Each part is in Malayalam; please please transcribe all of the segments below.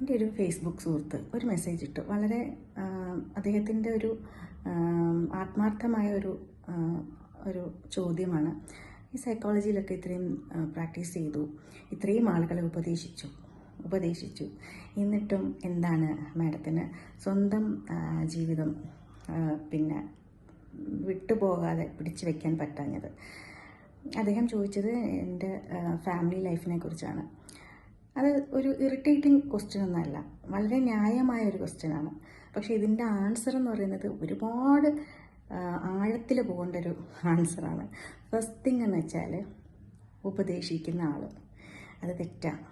എന്റെ ഒരു ഫേസ്ബുക്ക് സുഹൃത്ത് ഒരു മെസ്സേജ് ഇട്ടു. വളരെ അദ്ദേഹത്തിന്റെ ഒരു ആത്മാർത്ഥമായ ഒരു ഒരു ചോദ്യമാണ്. ഈ സൈക്കോളജിയിലൊക്കെ ഇത്രയും പ്രാക്ടീസ് ചെയ്തു. ഇത്രയും ആളുകളെ ഉപദേശിച്ചു. ഉപദേശിച്ചു. എന്നിട്ടും എന്താണ് മാഡത്തിന് സ്വന്തം ജീവിതം പിന്നെ വിട്ടുപോകാതെ പിടിച്ചു വയ്ക്കാൻ പറ്റാഞ്ഞത്? അദ്ദേഹം ചോദിച്ചത് എന്റെ ഫാമിലി ലൈഫിനെ കുറിച്ചാണ്. അത് ഒരു ഇറിറ്റേറ്റിംഗ് ക്വസ്റ്റ്യൻ ഒന്നല്ല വളരെ ന്യായമായ ഒരു ക്വസ്റ്റ്യനാണ് പക്ഷേ ഇതിന്റെ ആൻസർ എന്ന് പറയുന്നത് ഒരുപാട് ആഴത്തിൽ പോകേണ്ട ഒരു ആൻസറാണ് ഫസ്റ്റ് തിങ് എന്ന് വെച്ചാൽ ഉപദേശിക്കുന്ന ആൾ അത് തെറ്റാണ്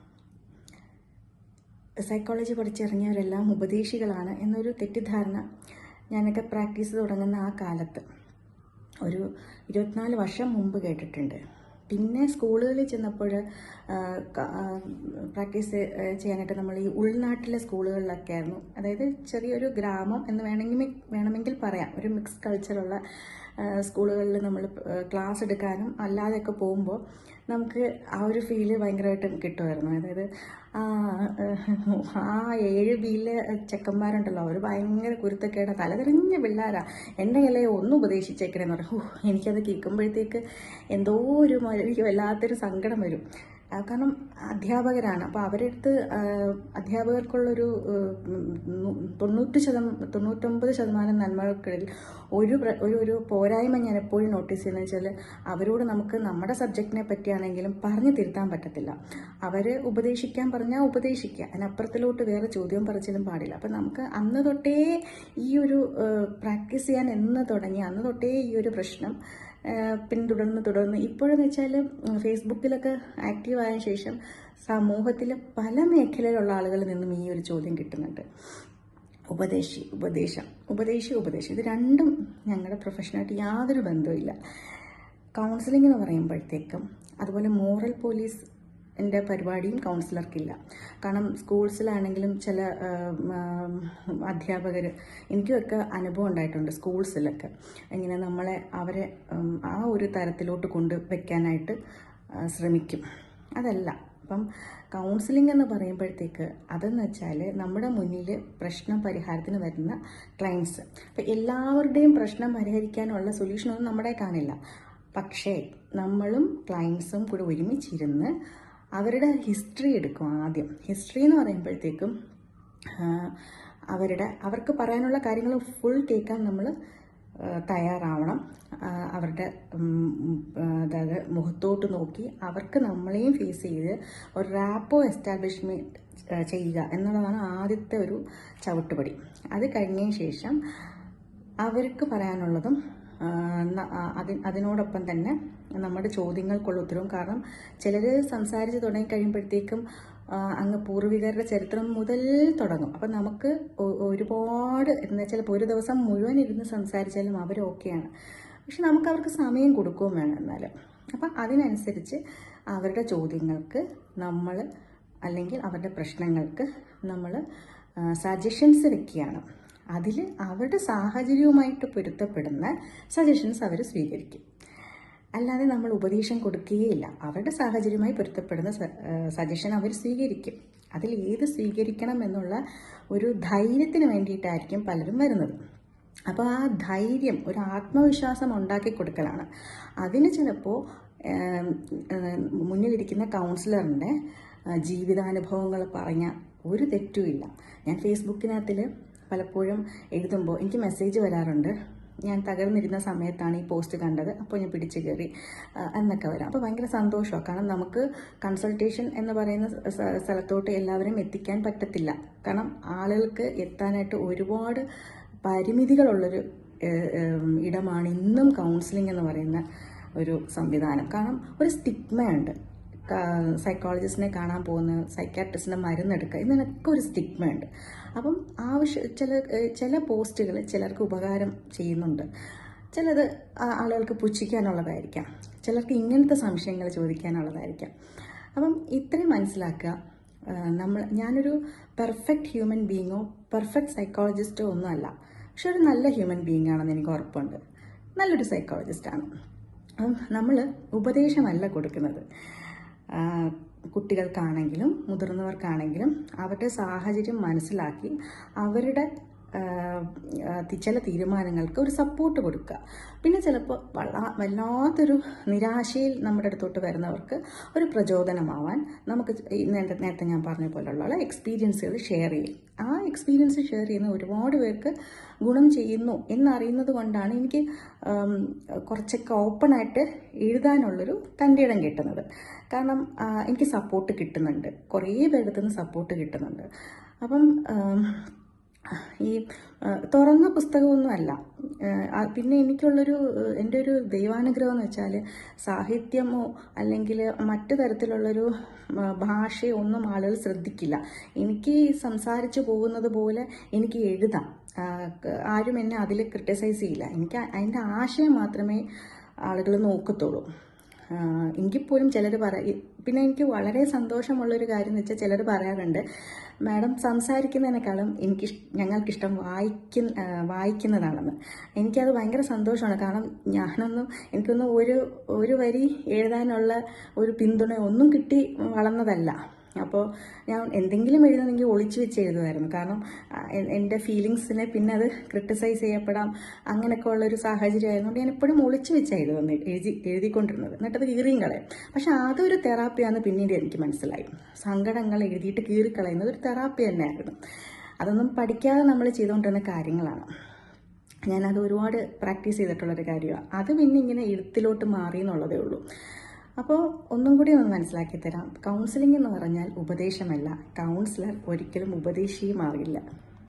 സൈക്കോളജി പഠിച്ചിറങ്ങിയവരെല്ലാം ഉപദേശികളാണ് എന്നൊരു തെറ്റിദ്ധാരണ ഞാനൊക്കെ പ്രാക്ടീസ് തുടങ്ങുന്ന ആ കാലത്ത്. ഒരു ഇരുപത്തിനാല് വർഷം മുമ്പ് കേട്ടിട്ടുണ്ട്. പിന്നെ സ്കൂളുകളിൽ ചെന്നപ്പോൾ പ്രാക്ടീസ് ചെയ്യാനായിട്ട് നമ്മൾ ഈ ഉൾനാട്ടിലെ സ്കൂളുകളിലൊക്കെ ആയിരുന്നു അതായത് ചെറിയൊരു ഗ്രാമം എന്ന് വേണമെങ്കിൽ വേണമെങ്കിൽ പറയാം. ഒരു മിക്സ് കൾച്ചറുള്ള സ്കൂളുകളിൽ നമ്മൾ ക്ലാസ് എടുക്കാനും അല്ലാതെയൊക്കെ പോകുമ്പോൾ നമുക്ക് ആ ഒരു ഫീൽ ഭയങ്കരമായിട്ടും കിട്ടുമായിരുന്നു. അതായത് ആ ഏഴ് ബിയിലെ ചെക്കന്മാരുണ്ടല്ലോ. അവർ ഭയങ്കര കുരുത്തക്കേട. തലതിരിഞ്ഞ പിള്ളേരാ. എന്റെ കയ്യിലെ ഒന്ന് ഉപദേശിച്ചേക്കണേന്ന് പറയും ഓ എനിക്കത് കേൾക്കുമ്പോഴത്തേക്ക് എന്തോ ഒരു എനിക്ക് വല്ലാത്തൊരു സങ്കടം വരും. കാരണം അധ്യാപകരാണ്. അപ്പോൾ അവരുടെ അടുത്ത് ആ, അധ്യാപകർക്കുള്ളൊരു തൊണ്ണൂറ്റി ശതം തൊണ്ണൂറ്റൊമ്പത് ശതമാനം നന്മകൾക്കിടയിൽ ഒരു ഒരു ഒരു പോരായ്മ ഞാൻ എപ്പോഴും നോട്ടീസ് ചെയ്യുന്നത് വെച്ചാൽ അവരോട് നമുക്ക് നമ്മുടെ സബ്ജക്റ്റിനെ പറ്റിയാണെങ്കിലും പറഞ്ഞു തിരുത്താൻ പറ്റത്തില്ല. അവർ ഉപദേശിക്കാൻ പറഞ്ഞാൽ ഉപദേശിക്കുക. അതിനപ്പുറത്തിലോട്ട് വേറെ ചോദ്യം പറച്ചിലും പാടില്ല. അപ്പം നമുക്ക് അന്ന് തൊട്ടേ ഈ ഒരു പ്രാക്ടീസ് ചെയ്യാൻ എന്ന് തുടങ്ങി അന്ന് തൊട്ടേ ഈ ഒരു പ്രശ്നം പിന്തുടർന്ന് തുടർന്ന്. ഇപ്പോഴെന്ന് വെച്ചാൽ ഫേസ്ബുക്കിലൊക്കെ ആക്റ്റീവ് ആയ ശേഷം സമൂഹത്തിൽ പല മേഖലയിലുള്ള ആളുകളിൽ നിന്നും ഈ ഒരു ചോദ്യം കിട്ടുന്നുണ്ട്. ഉപദേശി ഉപദേശം ഉപദേശി ഉപദേശം. ഇത് രണ്ടും ഞങ്ങളുടെ പ്രൊഫഷനായിട്ട് യാതൊരു ബന്ധവുമില്ല. കൗൺസിലിംഗ് എന്ന് പറയുമ്പോഴത്തേക്കും അതുപോലെ മോറൽ പോലീസ് എന്റെ പരിപാടിയും കൗൺസിലർക്കില്ല കാരണം സ്കൂൾസിലാണെങ്കിലും ചില അധ്യാപകർ എനിക്കുമൊക്കെ അനുഭവം ഉണ്ടായിട്ടുണ്ട് സ്കൂൾസിലൊക്കെ. ഇങ്ങനെ നമ്മളെ അവരെ ആ ഒരു തരത്തിലോട്ട് കൊണ്ട് വയ്ക്കാനായിട്ട് ശ്രമിക്കും. അതല്ല. അപ്പം കൗൺസിലിംഗ് എന്ന് പറയുമ്പോഴത്തേക്ക് അതെന്ന് വെച്ചാൽ നമ്മുടെ മുന്നിൽ പ്രശ്നം പരിഹാരത്തിന് വരുന്ന ക്ലയൻസ് അപ്പം എല്ലാവരുടെയും പ്രശ്നം പരിഹരിക്കാനുള്ള സൊല്യൂഷനൊന്നും നമ്മുടെ കാണില്ല. പക്ഷേ നമ്മളും ക്ലയൻസും കൂടെ ഒരുമിച്ചിരുന്ന് അവരുടെ ഹിസ്റ്ററി എടുക്കും ആദ്യം. ഹിസ്റ്ററി എന്ന് പറയുമ്പോഴത്തേക്കും അവരുടെ അവർക്ക് പറയാനുള്ള കാര്യങ്ങൾ ഫുൾ കേൾക്കാൻ നമ്മൾ തയ്യാറാവണം. അവരുടെ അതായത് മുഖത്തോട്ട് നോക്കി അവർക്ക് നമ്മളെയും ഫേസ് ചെയ്ത് ഒരു റാപ്പോ എസ്റ്റാബ്ലിഷ്മെന്റ് ചെയ്യുക എന്നുള്ളതാണ് ആദ്യത്തെ ഒരു ചവിട്ടുപടി. അത് കഴിഞ്ഞതിന് ശേഷം അവർക്ക് പറയാനുള്ളതും അതി അതിനോടൊപ്പം തന്നെ നമ്മുടെ ചോദ്യങ്ങൾക്കുള്ള ഉത്തരവും. കാരണം ചിലർ സംസാരിച്ച് തുടങ്ങി കഴിയുമ്പോഴത്തേക്കും അങ്ങ് പൂർവികരുടെ ചരിത്രം മുതൽ തുടങ്ങും. അപ്പം നമുക്ക് ഒരുപാട് എന്ന് വെച്ചാൽ ഒരു ദിവസം മുഴുവൻ ഇരുന്ന് സംസാരിച്ചാലും അവർ ഓക്കെയാണ്. പക്ഷെ നമുക്ക് അവർക്ക് സമയം കൊടുക്കുകയും വേണം എന്നാൽ അപ്പം അതിനനുസരിച്ച് അവരുടെ ചോദ്യങ്ങൾക്ക് നമ്മൾ അല്ലെങ്കിൽ അവരുടെ പ്രശ്നങ്ങൾക്ക് നമ്മൾ സജഷൻസ് വെക്കുകയാണ്. അതിൽ അവരുടെ സാഹചര്യവുമായിട്ട് പൊരുത്തപ്പെടുന്ന സജഷൻസ് അവർ സ്വീകരിക്കും. അല്ലാതെ നമ്മൾ ഉപദേശം കൊടുക്കുകയില്ല. അവരുടെ സാഹചര്യവുമായി പൊരുത്തപ്പെടുന്ന സജഷൻ അവർ സ്വീകരിക്കും. അതിൽ ഏത് സ്വീകരിക്കണം എന്നുള്ള ഒരു ധൈര്യത്തിന് വേണ്ടിയിട്ടായിരിക്കും പലരും വരുന്നത്. അപ്പോൾ ആ ധൈര്യം ഒരു ആത്മവിശ്വാസം ഉണ്ടാക്കി കൊടുക്കലാണ്. അതിന് ചിലപ്പോൾ മുന്നിലിരിക്കുന്ന കൗൺസിലറിന്റെ ജീവിതാനുഭവങ്ങൾ പറഞ്ഞ ഒരു തെറ്റുമില്ല ഞാൻ ഫേസ്ബുക്കിനകത്തിൽ പലപ്പോഴും എഴുതുമ്പോൾ എനിക്ക് മെസ്സേജ് വരാറുണ്ട്. ഞാൻ തകർന്നിരുന്ന സമയത്താണ് ഈ പോസ്റ്റ് കണ്ടത്. അപ്പോൾ ഞാൻ പിടിച്ചു കയറി എന്നൊക്കെ വരാം. അപ്പോൾ ഭയങ്കര സന്തോഷമാണ്. കാരണം നമുക്ക് കൺസൾട്ടേഷൻ എന്ന് പറയുന്ന സ്ഥ- സ്ഥലത്തോട്ട് എല്ലാവരും എത്തിക്കാൻ പറ്റത്തില്ല. കാരണം ആളുകൾക്ക് എത്താനായിട്ട് ഒരുപാട് പരിമിതികളുള്ളൊരു ഇടമാണ് ഇന്നും കൗൺസിലിംഗ് എന്ന് പറയുന്ന ഒരു സംവിധാനം. കാരണം ഒരു സ്റ്റിഗ്മയുണ്ട് സൈക്കോളജിസ്റ്റിനെ കാണാൻ പോകുന്ന സൈക്കാട്രിസ്റ്റിന്റെ മരുന്നെടുക്കുക. ഇതിനൊക്കെ ഒരു സ്റ്റിഗ്മയുണ്ട് അപ്പം ആവശ്യ ചില ചില പോസ്റ്റുകൾ ചിലർക്ക് ഉപകാരം ചെയ്യുന്നുണ്ട്. ചിലത് ആളുകൾക്ക് പുച്ഛിക്കാനുള്ളതായിരിക്കാം. ചിലർക്ക് ഇങ്ങനത്തെ സംശയങ്ങൾ ചോദിക്കാനുള്ളതായിരിക്കാം. അപ്പം ഇത്രയും മനസ്സിലാക്കുക. നമ്മൾ ഞാനൊരു പെർഫെക്റ്റ് ഹ്യൂമൻ ബീയിങ്ങോ പെർഫെക്റ്റ് സൈക്കോളജിസ്റ്റോ ഒന്നുമല്ല. പക്ഷെ ഒരു നല്ല ഹ്യൂമൻ ബീയിങ് ആണെന്ന് എനിക്ക് ഉറപ്പുണ്ട്. നല്ലൊരു സൈക്കോളജിസ്റ്റാണ് നമ്മൾ ഉപദേശമല്ല കൊടുക്കുന്നത്. കുട്ടികൾക്കാണെങ്കിലും മുതിർന്നവർക്കാണെങ്കിലും അവരുടെ സാഹചര്യം മനസ്സിലാക്കി അവരുടെ ചില തീരുമാനങ്ങൾക്ക് ഒരു സപ്പോർട്ട് കൊടുക്കുക. പിന്നെ ചിലപ്പോൾ വള വല്ലാത്തൊരു നിരാശയിൽ നമ്മുടെ അടുത്തോട്ട് വരുന്നവർക്ക് ഒരു പ്രചോദനമാവാൻ നമുക്ക് നേരത്തെ ഞാൻ പറഞ്ഞ പോലുള്ള എക്സ്പീരിയൻസുകൾ ഷെയർ ചെയ്യും. ആ എക്സ്പീരിയൻസ് ഷെയർ ചെയ്യുന്ന ഒരുപാട് പേർക്ക് ഗുണം ചെയ്യുന്നു എന്നറിയുന്നത് കൊണ്ടാണ് എനിക്ക് കുറച്ചൊക്കെ ഓപ്പണായിട്ട് എഴുതാനുള്ളൊരു തന്റെ ഇടം കിട്ടുന്നത്. കാരണം എനിക്ക് സപ്പോർട്ട് കിട്ടുന്നുണ്ട്. കുറേ പേരുടെ നിന്ന് സപ്പോർട്ട് കിട്ടുന്നുണ്ട്. അപ്പം ഈ തുറന്ന പുസ്തകമൊന്നുമല്ല. പിന്നെ എനിക്കുള്ളൊരു എന്റെ ഒരു ദൈവാനുഗ്രഹം എന്ന് വെച്ചാൽ സാഹിത്യമോ അല്ലെങ്കിൽ മറ്റു തരത്തിലുള്ളൊരു ഭാഷയോ ഒന്നും ആളുകൾ ശ്രദ്ധിക്കില്ല. എനിക്ക് സംസാരിച്ചു പോകുന്നത് പോലെ എനിക്ക് എഴുതാം. ആരും എന്നെ അതിൽ ക്രിട്ടിസൈസ് ചെയ്യില്ല. എനിക്ക് അതിന്റെ ആശയം മാത്രമേ ആളുകൾ നോക്കത്തുള്ളൂ. എങ്കിൽ പോലും ചിലർ പറ പിന്നെ എനിക്ക് വളരെ സന്തോഷമുള്ളൊരു കാര്യം എന്ന് വെച്ചാൽ ചിലർ പറയാറുണ്ട് മാഡം സംസാരിക്കുന്നതിനേക്കാളും എനിക്ക് ഞങ്ങൾക്കിഷ്ടം വായിക്കുന്ന വായിക്കുന്നതാണെന്ന്. എനിക്കത് ഭയങ്കര സന്തോഷമാണ്. കാരണം ഞാനൊന്നും എനിക്കൊന്നും ഒരു ഒരു വരി എഴുതാനുള്ള ഒരു പിന്തുണ ഒന്നും കിട്ടി വളർന്നതല്ല. അപ്പോൾ ഞാൻ എന്തെങ്കിലും എഴുതണമെങ്കിൽ ഒളിച്ചു വെച്ച് എഴുതുമായിരുന്നു. കാരണം എന്റെ ഫീലിങ്സിനെ പിന്നെ അത് ക്രിട്ടിസൈസ് ചെയ്യപ്പെടാം അങ്ങനെയൊക്കെ ഉള്ളൊരു സാഹചര്യം ആയതുകൊണ്ട് ഞാൻ എപ്പോഴും ഒളിച്ചു വെച്ച് എഴുതുന്നത് എഴുതി എഴുതിക്കൊണ്ടിരുന്നത്. എന്നിട്ടത് കീറിയും കളയും. പക്ഷെ അതൊരു തെറാപ്പിയാണെന്ന് പിന്നീട് എനിക്ക് മനസ്സിലായി. സങ്കടങ്ങൾ എഴുതിയിട്ട് കീറിക്കളയുന്നത് ഒരു തെറാപ്പി തന്നെയായിരുന്നു. അതൊന്നും പഠിക്കാതെ നമ്മൾ ചെയ്തുകൊണ്ടിരുന്ന കാര്യങ്ങളാണ്. ഞാനത് ഒരുപാട് പ്രാക്ടീസ് ചെയ്തിട്ടുള്ളൊരു കാര്യമാണ്. അത് പിന്നെ ഇങ്ങനെ എഴുത്തിലോട്ട് മാറി എന്നുള്ളതേ ഉള്ളൂ. അപ്പോൾ ഒന്നും കൂടി ഒന്ന് മനസ്സിലാക്കി തരാം. കൗൺസിലിംഗ് എന്ന് പറഞ്ഞാൽ ഉപദേശമല്ല. കൗൺസിലർ ഒരിക്കലും ഉപദേശിയും മാറില്ല.